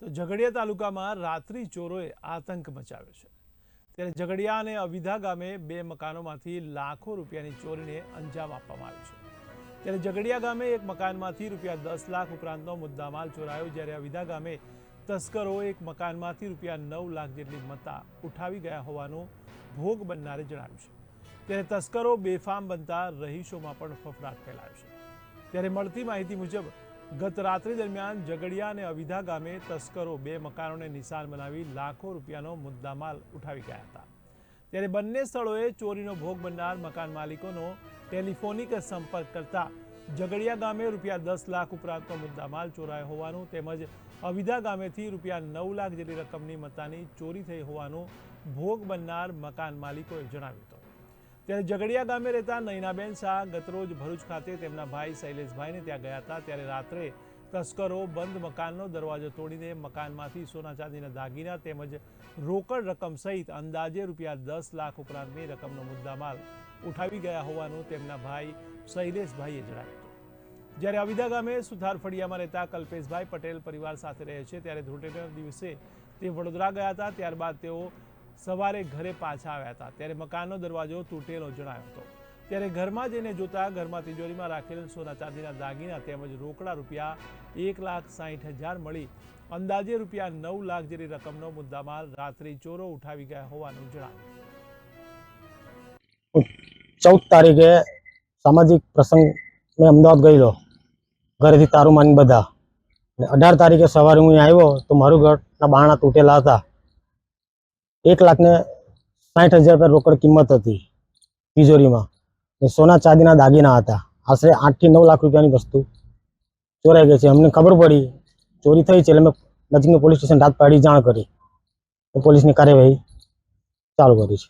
તો ઝઘડિયા તાલુકામાં રાત્રિ ચોરોએ આતંક મચાવ્યો છે. ત્યારે ઝઘડિયા અને અવિધા ગામે બે મકાનોમાંથી લાખો રૂપિયાની ચોરીને અંજામ આપવામાં આવ્યો છે. ત્યારે ઝઘડિયા ગામે એક મકાનમાંથી રૂપિયા દસ લાખ ઉપરાંતનો મુદ્દામાલ ચોરાયો, જ્યારે અવિધા ગામે તસ્કરો એક મકાનમાંથી રૂપિયા નવ લાખ જેટલી મત્તા ઉઠાવી ગયા હોવાનું ભોગ બનનારે જણાવ્યું છે. ત્યારે તસ્કરો બેફામ બનતા રહીશોમાં પણ ફફડાટ ફેલાયો છે. ત્યારે મળતી માહિતી મુજબ ગત રાત્રિ દરમિયાન ઝઘડિયા અને અવિધા ગામે તસ્કરો બે મકાનોને નિશાન બનાવી લાખો રૂપિયાનો મુદ્દામાલ ઉઠાવી ગયા હતા. ત્યારે બંને સ્થળોએ ચોરીનો ભોગ બનનાર મકાન માલિકોનો ટેલિફોનિક સંપર્ક કરતા ઝઘડિયા ગામે રૂપિયા દસ લાખ ઉપરાંતનો મુદ્દામાલ ચોરાયો હોવાનું તેમજ અવિધા ગામેથી રૂપિયા નવ લાખ જેટલી રકમની મતાની ચોરી થઈ હોવાનું ભોગ બનનાર મકાન માલિકોએ જણાવ્યું હતું. ત્યારે ઝઘડિયા ગામે રહેતા નૈનાબેન શાહ ગતરોજ ભરૂચ ખાતે તેમના ભાઈ શૈલેષભાઈને ત્યાં ગયા હતા. ત્યારે રાત્રે તસ્કરો બંધ મકાનનો દરવાજો તોડીને મકાનમાંથી સોના ચાંદીના દાગીના તેમજ રોકડ રકમ સહિત અંદાજે રૂપિયા દસ લાખ ઉપરાંતની રકમનો મુદ્દામાલ ઉઠાવી ગયા હોવાનું તેમના ભાઈ શૈલેષભાઈએ જણાવ્યું હતું. જ્યારે અવિધા ગામે સુથાર ફળિયામાં રહેતા કલ્પેશભાઈ પટેલ પરિવાર સાથે રહે છે, ત્યારે ધૂળેટીના દિવસે તે વડોદરા ગયા હતા. ત્યારબાદ તેઓ સવારે ઘરે પાછા આવ્યા હતા. ત્યારે મકાનનો દરવાજો તૂટેલો જણાયો હતો. ત્યારે ઘરમાં જઈને જોતા ઘરમાં તિજોરીમાં રાખેલ સોના ચાંદીના દાગીના તેમજ રોકડા રૂપિયા એક લાખ સાહીઠ હજાર મળી. અંદાજે રૂપિયા નવ લાખ જેટલી રકમનો મુદ્દામાલ રાત્રે ચોરો ઉઠાવી ગયા હોવાનું જણાવ્યું. ચૌદ તારીખે સામાજિક પ્રસંગ મેં અમદાવાદ ગયેલો. ઘરેથી તારું માની બધા. અઢાર તારીખે સવારે હું આવ્યો તો મારું ઘરના બારણા તૂટેલા હતા. એક લાખ ને સાઠ હજાર રૂપિયા રોકડ કિંમત હતી તિજોરીમાં. સોના ચાંદીના દાગીના હતા. આશરે આઠથી નવ લાખ રૂપિયાની વસ્તુ ચોરાઈ ગઈ છે. અમને ખબર પડી, ચોરી થઈ છે એટલે મેં નજીકનું પોલીસ સ્ટેશન રાત પાડી જાણ કરી. પોલીસની કાર્યવાહી ચાલુ કરી છે.